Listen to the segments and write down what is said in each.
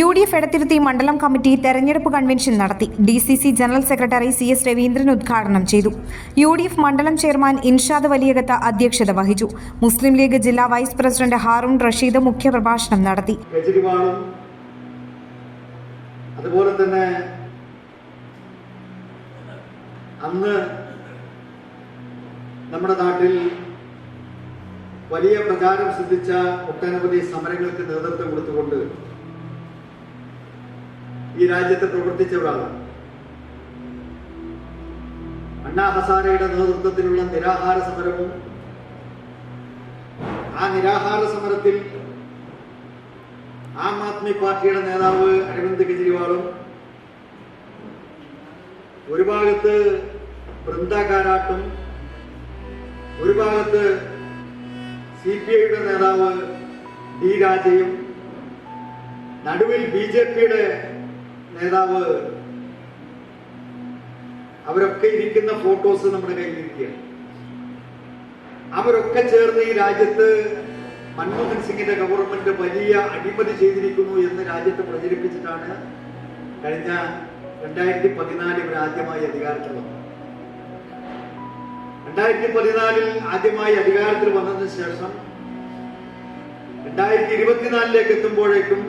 U D F Edathiruthy മണ്ഡലം committee തെരഞ്ഞെടുപ്പ് convention നടത്തി. D C C general secretary C S Raveendran ഉദ്ഘാടനം ചെയ്തു. യു ഡി എഫ് മണ്ഡലം ചെയർമാൻ ഇൻഷാദ് വലിയകത്ത് അധ്യക്ഷത വഹിച്ചു. മുസ്ലിം ലീഗ് ജില്ലാ വൈസ് പ്രസിഡന്റ് ഹാറൂൺ റഷീദ് മുഖ്യപ്രഭാഷണം നടത്തി. അതുപോലെ തന്നെ അന്ന് നമ്മുടെ നാട്ടിൽ വലിയ പ്രചാരം സിദ്ധിച്ച ഒട്ടനവധി സമരങ്ങൾക്ക് നേതൃത്വം കൊടുത്തുകൊണ്ട് ഈ രാജ്യത്ത് പ്രവർത്തിച്ചവരാണ്. അണ്ണാ ഹസാരയുടെ നേതൃത്വത്തിലുള്ള നിരാഹാര സമരവും ആ നിരാഹാര സമരത്തിൽ ആം ആദ്മി പാർട്ടിയുടെ നേതാവ് അരവിന്ദ് കെജ്രിവാളും ഒരു ഭാഗത്ത് ബൃന്ദ കാരാട്ടും ഒരു ഭാഗത്ത് സി പി ഐയുടെ നേതാവ് ഡി രാജയും നടുവിൽ ബി ജെ പിയുടെ നേതാവ് അവരൊക്കെ ഇരിക്കുന്ന ഫോട്ടോസ് നമ്മുടെ കയ്യിലിരിക്കുകയാണ്. അവരൊക്കെ ചേർന്ന് ഈ രാജ്യത്ത് മൻമോഹൻ സിംഗിന്റെ ഗവൺമെന്റ് വലിയ അഴിമതി ചെയ്തിരിക്കുന്നു എന്ന് രാജ്യത്ത് പ്രചരിപ്പിച്ചിട്ടാണ് കഴിഞ്ഞ രണ്ടായിരത്തി പതിനാലിൽ ഇവർ ആദ്യമായി അധികാരത്തിൽ വന്നത്. രണ്ടായിരത്തി പതിനാലിൽ ആദ്യമായി അധികാരത്തിൽ വന്നതിന് ശേഷം രണ്ടായിരത്തി ഇരുപത്തിനാലിലേക്ക് എത്തുമ്പോഴേക്കും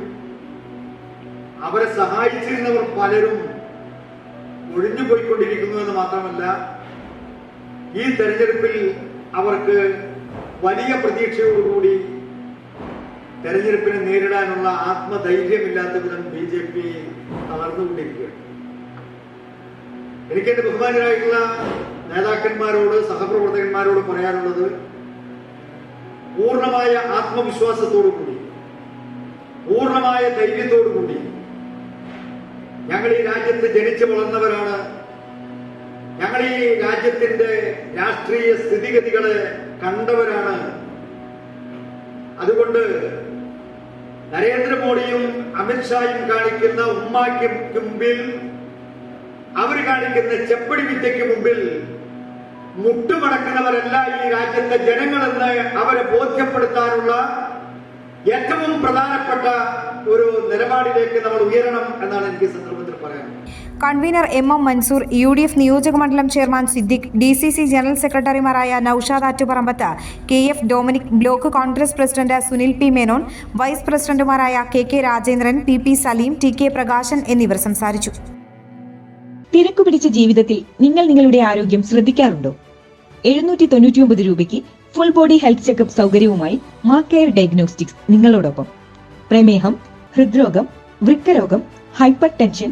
അവരെ സഹായിച്ചിരുന്നവർ പലരും ഒഴിഞ്ഞു പോയിക്കൊണ്ടിരിക്കുന്നു എന്ന് മാത്രമല്ല ഈ തെരഞ്ഞെടുപ്പിൽ അവർക്ക് വലിയ പ്രതീക്ഷയോടുകൂടി തെരഞ്ഞെടുപ്പിനെ നേരിടാനുള്ള ആത്മധൈര്യമില്ലാത്ത വിധം ബി ജെ പി തളർന്നുകൊണ്ടിരിക്കുകയാണ് എനിക്ക് എന്റെ ബഹുമാനരായിട്ടുള്ള നേതാക്കന്മാരോട് സഹപ്രവർത്തകന്മാരോട് പറയാനുള്ളത് പൂർണമായ ആത്മവിശ്വാസത്തോടു കൂടി പൂർണമായ ധൈര്യത്തോടു കൂടി ഞങ്ങൾ ഈ രാജ്യത്ത് ജനിച്ചു വളർന്നവരാണ്. ഞങ്ങൾ ഈ രാജ്യത്തിന്റെ രാഷ്ട്രീയ സ്ഥിതിഗതികളെ കണ്ടവരാണ്. അതുകൊണ്ട് നരേന്ദ്രമോദിയും അമിത്ഷായും കാണിക്കുന്ന ഉമ്മാക്കും മുമ്പിൽ അവർ കാണിക്കുന്ന ചെപ്പടി വിദ്യയ്ക്ക് മുമ്പിൽ മുട്ടുമടക്കുന്നവരല്ല ഈ രാജ്യത്തെ ജനങ്ങളെന്ന് അവരെ ബോധ്യപ്പെടുത്താനുള്ള ഏറ്റവും പ്രധാനപ്പെട്ട ഒരു നിലപാടിലേക്ക് നമ്മൾ ഉയരണം എന്നാണ് എനിക്ക് പറയാനുള്ളത് convener M M Mansoor U D F നിയോജക മണ്ഡലം chairman Siddique D C C general സെക്രട്ടറിമാരായ Noushad Attuparambath K F Dominic block Congress president Sunil P Menon vice പ്രസിഡന്റുമാരായ K K Rajendran P P Saleem T K Prakashan എന്നിവർ സംസാരിച്ചു. തിരക്കു പിടിച്ച ജീവിതത്തിൽ നിങ്ങൾ നിങ്ങളുടെ ആരോഗ്യം ശ്രദ്ധിക്കാറുണ്ടോ? എഴുന്നൂറ്റി തൊണ്ണൂറ്റിയൊമ്പത് രൂപയ്ക്ക് ഫുൾ ബോഡി ഹെൽത്ത് ചെക്കപ്പ് സൗകര്യവുമായി മാ കെയർ ഡയഗ്നോസ്റ്റിക്സ് നിങ്ങളോടൊപ്പം. പ്രമേഹം ഹൃദ്രോഗം വൃക്കരോഗം ഹൈപ്പർ ടെൻഷൻ